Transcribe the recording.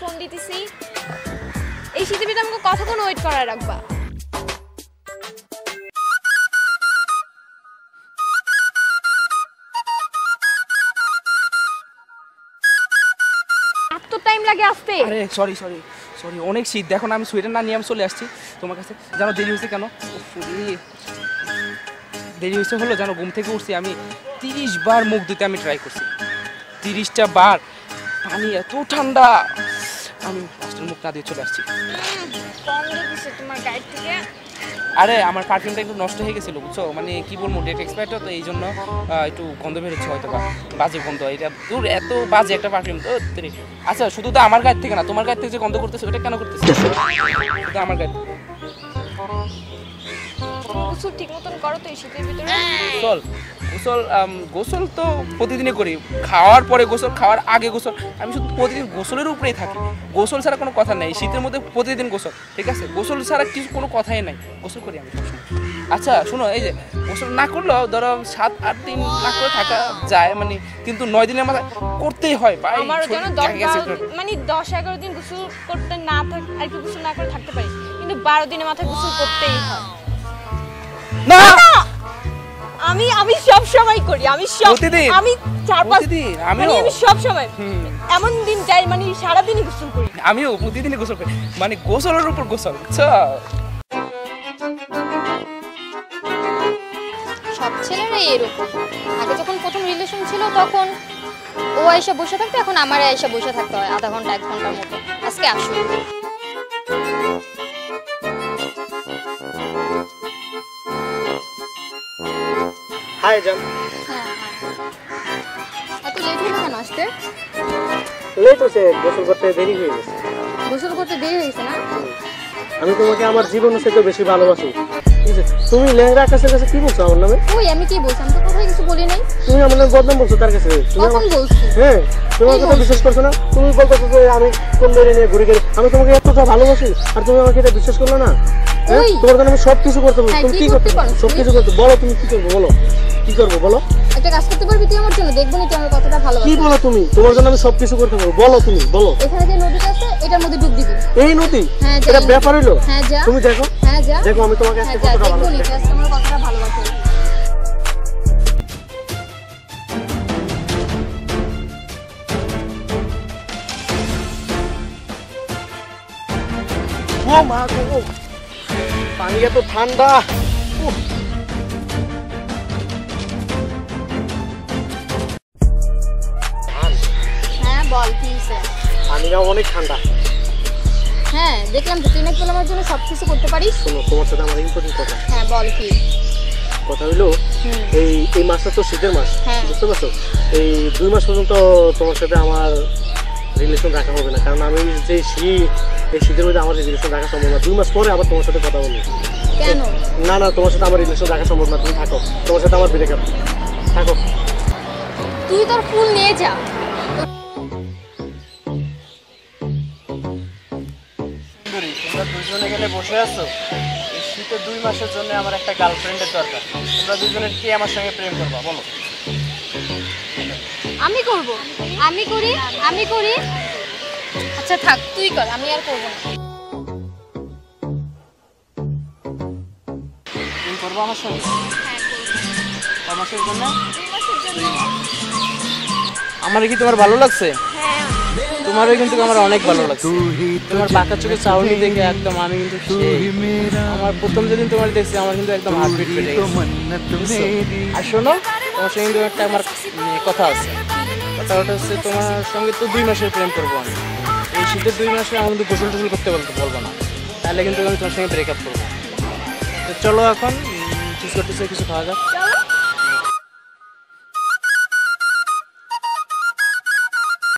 Phone দিতেছি? এই ভিতরে আমাকে কতক্ষণ ওয়েট করা রাখবা। টাইম লাগে আসতে। আরে সরি সরি সরি অনেক শীত। দেখো না, আমি সোয়েটার না নিয়ে আমি চলে আসছি তোমার কাছে। জানো, দেরি হয়েছে কেন? দেরি হয়েছে হলো, জানো, ঘুম থেকে উঠছি আমি তিরিশ বার মুখ দিতে আমি ট্রাই করছি। তিরিশটা বার। পানি এত ঠান্ডা। আমি লাস্টের মুখ না দিয়ে চলে আসছি। তোমার গাইড থেকে আরে আমার পারফিউমটা একটু নষ্ট হয়ে গেছিল বুঝছ? মানে কি বলব ডেট এক্সপায়ার তো এই জন্য একটু গন্ধ বেরোচ্ছে হয়তো বা বাজে গন্ধ। এটা দূর এত বাজে একটা পারফিউম তো আচ্ছা শুধু তো আমার গায়ে থেকে না তোমার গায়ে থেকে যে গন্ধ করতেছে ওটা কেন করতেছে? শুধু আমার গায়ে গোসল ঠিক মতন করো তো এই শীতের ভিতরে। গোসল গোসল গোসল তো প্রতিদিনই করি। খাওয়ার পরে গোসল খাওয়ার আগে গোসল। আমি শুধু প্রতিদিন গোসলের উপরেই থাকি। গোসল ছাড়া কোনো কথা নেই। শীতের মধ্যে প্রতিদিন গোসল ঠিক আছে? গোসল ছাড়া কিছু কোনো কথাই নাই। গোসল করি আমি আচ্ছা শোনো এই যে গোসল না করলেও ধরো সাত আট দিন না করে থাকা যায়। মানে কিন্তু নয় দিনের মাথায় করতেই হয়। আমার মানে দশ এগারো দিন গোসল করতে না থাক আর কি গোসল না করে থাকতে পারি। কিন্তু বারো দিনের মাথায় গোসল করতেই হয়। না! আমি আমি সব সময় করি আমি সব প্রতিদিন? আমি চার পাঁচ? মানে আমিও? আমি সব সময়। এমন দিন যাই মানে সারা সারাদিনই গোসল করি। আমিও প্রতিদিনই গোসল করি। মানে গোসলের উপর গোসল বুঝছ? সব ছেলেরাই এরকম। আগে যখন প্রথম রিলেশন ছিল তখন ও আয়সা বসে থাকতো এখন আমার আয়সা বসে থাকতে হয় আধা ঘণ্টা এক ঘণ্টার মতো। আজকে আসুন হাই জান হ্যাঁ এত লেট হলো কেন আসতে? লেট হচ্ছে গোসল করতে দেরি হয়ে গেছে। গোসল করতে দেরি হয়েছে না? আমি তোমাকে আমার জীবনের থেকে বেশি ভালোবাসি। তুমি লেহেঙ্গা আকাশের কাছে কি বলছো আমার নামে? ওই আমি কি বলছি? আমি তো কোথায় কিছু বলি নাই। তুমি আমার নামে বদনাম বলছো তার কাছে। আমার- বলছি? হ্যাঁ তোমার কথা বিশ্বাস করছ না? তুমি বলতেছো যে আমি কোন মেয়ে নিয়ে ঘুরে গেলে আমি তোমাকে এতটা ভালোবাসি আর তুমি আমাকে এটা বিশ্বাস করলে না? হ্যাঁ? তোমার জন্য আমি সব কিছু করতে হ্যাঁ, তুমি কি করতে পারো? সব কিছু করতে বলো তুমি কি করব বলো। কি করব বলো? একটা কাজ করতে পারবি তুই আমার জন্য? দেখব না তুই আমার কতটা কি বলো তুমি? তোমার জন্য আমি সব কিছু করতে পারব। বলো তুমি বলো। এখানে যে নদীটা আছে এটার মধ্যে ডুব দিবি। এই নদী? হ্যাঁ, এটা ব্যাপার হইল? হ্যাঁ যা। তুমি দেখো। হ্যাঁ যা। দেখো আমি তোমাকে হ্যাঁ আজকে যা। কতটা দেখব ভালোবাসি। নি আজকে আমার কতটা ভালোবাসি। ও মা গো। পানি এত ঠান্ডা। বল কি? পানিটা অনেক ঠান্ডা। হ্যাঁ দেখলাম তো তুই নাকি আমার জন্য সব কিছু করতে পারিস। শোনো তোমার সাথে আমার ইম্পর্টেন্ট কথা। হ্যাঁ বল কি? কথা হইল এই এই মাসটা তো শীতের মাস হ্যাঁ। বুঝতে পারছ? এই দুই মাস পর্যন্ত তোমার সাথে আমার রিলেশন রাখা হবে না কারণ আমি যে শীত এই শীতের মধ্যে আমার রিলেশন রাখা সম্ভব না। দুই মাস পরে আবার তোমার সাথে কথা বলব। কেন? না না তোমার সাথে আমার রিলেশন রাখা সম্ভব না তুমি থাকো। তোমার সাথে আমার ব্রেকআপ থাকো। তুই তোর ফুল নিয়ে যা। দুজনে এখানে বসে আছো? এই শীতের দুই মাসের জন্য আমার একটা গার্লফ্রেন্ডের দরকার। তোমরা দুজনের কে আমার সঙ্গে প্রেম করবা বলো? আমি করব। আমি করি আমি করি। আচ্ছা থাক তুই কর আমি আর করব না। প্রেম করব আমার সঙ্গে? ক মাসের জন্য। আমার কি তোমার ভালো লাগছে? তোমারও কিন্তু আমার অনেক ভালো লাগছে। তোমার বাঁকা চোখে চাউনি দেখে একদম আমি কিন্তু আমার প্রথম যেদিন তোমার দেখছি, আমার কিন্তু একদম হার্টবিট বেড়ে গেছে? আর শোনো, তোমার সঙ্গে কিন্তু একটা আমার কথা আছে। কথা ওটা হচ্ছে তোমার সঙ্গে তো দুই মাসের প্রেম করব আমি। এই শীতের দুই মাসে আমার কিন্তু গোসল টোসল করতে বলতে বলব না। তাহলে কিন্তু আমি তোমার সঙ্গে ব্রেকআপ করব। চলো এখন টুচকা কিছু খাওয়া যাক।